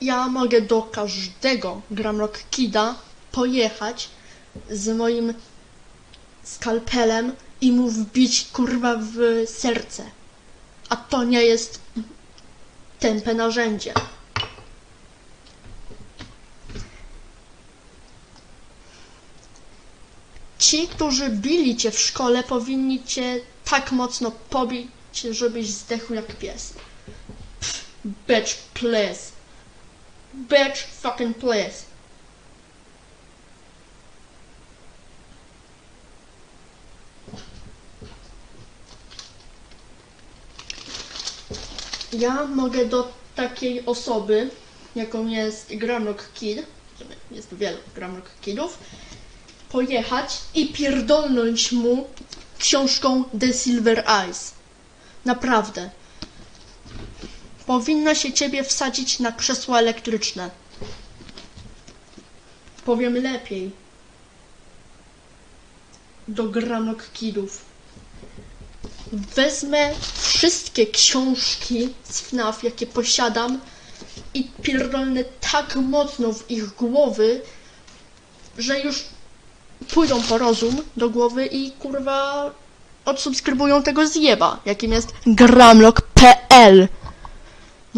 ja mogę do każdego Gramrock Kida pojechać z moim skalpelem i mu wbić kurwa w serce. A to nie jest tępe narzędzie. Ci, którzy bili cię w szkole, powinni cię tak mocno pobić, żebyś zdechł jak pies. Bitch, please. Bitch, fucking please. Ja mogę do takiej osoby, jaką jest Gramrock Kid, jest wielu Gramrock Kidów, pojechać i pierdolnąć mu książką The Silver Eyes. Naprawdę. Powinno się ciebie wsadzić na krzesło elektryczne. Powiem lepiej. Do Gramrock Kidów. Wezmę wszystkie książki z FNAF, jakie posiadam i pierdolnę tak mocno w ich głowy, że już pójdą po rozum do głowy i kurwa odsubskrybują tego zjeba, jakim jest gramlock.pl.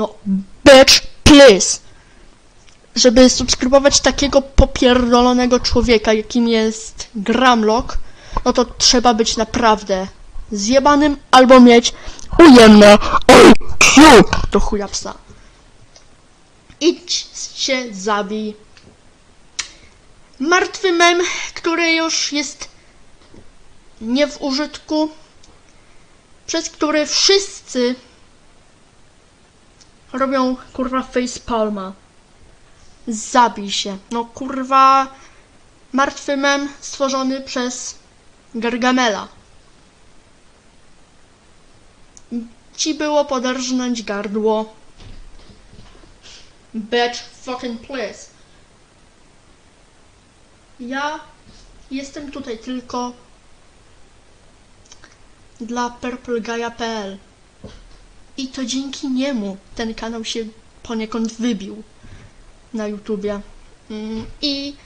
No, bitch, please. Żeby subskrybować takiego popierdolonego człowieka, jakim jest Gramlock, no to trzeba być naprawdę zjebanym albo mieć ujemne IQ do chuja psa. Idź się zabij. Martwy mem, który już jest nie w użytku, przez który wszyscy robią kurwa facepalma. Zabij się. No kurwa martwy mem stworzony przez Gargamela. Ci było poderżnąć gardło. Bitch fucking please. Ja jestem tutaj tylko dla purplegaya.pl i to dzięki niemu ten kanał się poniekąd wybił na YouTubie. Mm, I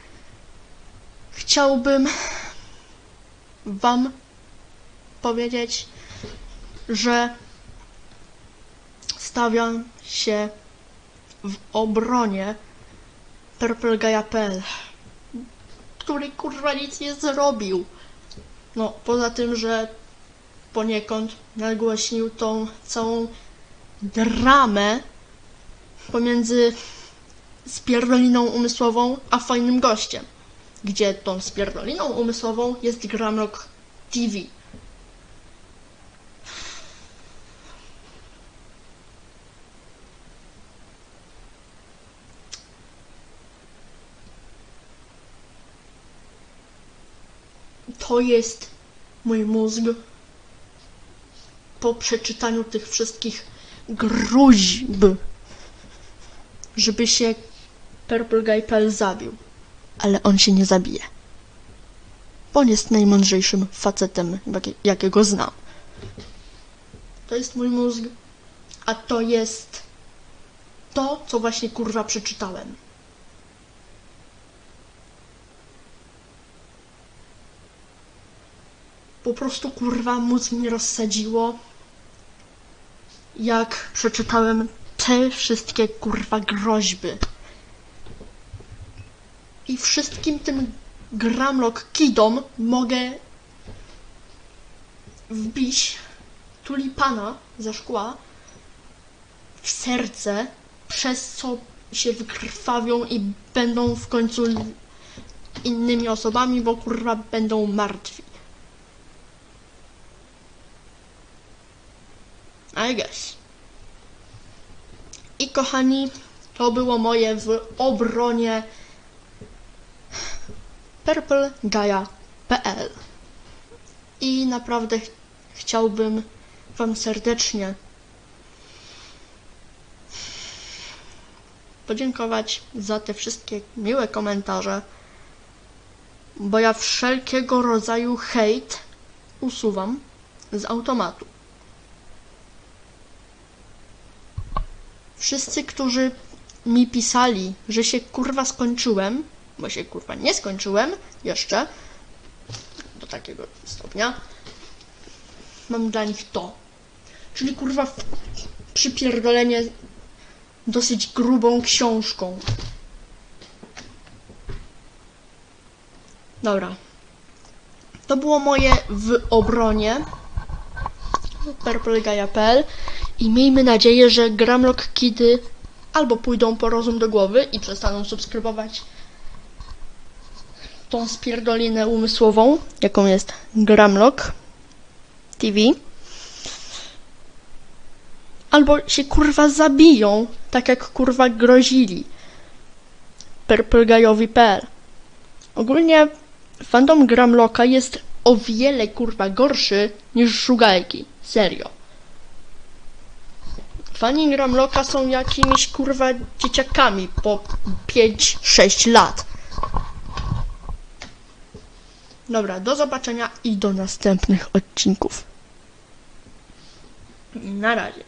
chciałbym wam powiedzieć, że stawiam się w obronie purplegaya.pl który kurwa nic nie zrobił. No, poza tym, że poniekąd nagłośnił tą całą dramę pomiędzy spierdoliną umysłową a fajnym gościem. Gdzie tą spierdoliną umysłową jest Gramrock TV. To jest mój mózg po przeczytaniu tych wszystkich gruźb, żeby się Purple Guy.pl zabił. Ale on się nie zabije. Bo on jest najmądrzejszym facetem, jakie- jakiego znam. To jest mój mózg, a to jest to, co właśnie kurwa przeczytałem. po prostu kurwa mózg mnie rozsadziło, jak przeczytałem te wszystkie kurwa groźby. I wszystkim tym Gramlock Kidom mogę wbić tulipana ze szkła w serce, przez co się wykrwawią i będą w końcu innymi osobami, bo kurwa będą martwi. I guess. I kochani, to było moje w obronie purplegaya.pl I naprawdę ch- chciałbym Wam serdecznie podziękować za te wszystkie miłe komentarze, bo ja wszelkiego rodzaju hejt usuwam z automatu. Wszyscy, którzy mi pisali, że się kurwa skończyłem, bo się kurwa nie skończyłem jeszcze do takiego stopnia, mam dla nich to. Czyli kurwa przypierdolenie dosyć grubą książką. Dobra. To było moje w obronie purplegaia.pl i miejmy nadzieję, że Gramlock Kidy albo pójdą po rozum do głowy i przestaną subskrybować tą spierdolinę umysłową, jaką jest Gramlock TV. Albo się kurwa zabiją, tak jak kurwa grozili purplegaiowi.pl Ogólnie fandom Gramlocka jest o wiele kurwa gorszy niż Żugajki. Serio. Fani Gramlocka są jakimiś kurwa dzieciakami po 5-6 lat. Dobra, do zobaczenia i do następnych odcinków. Na razie.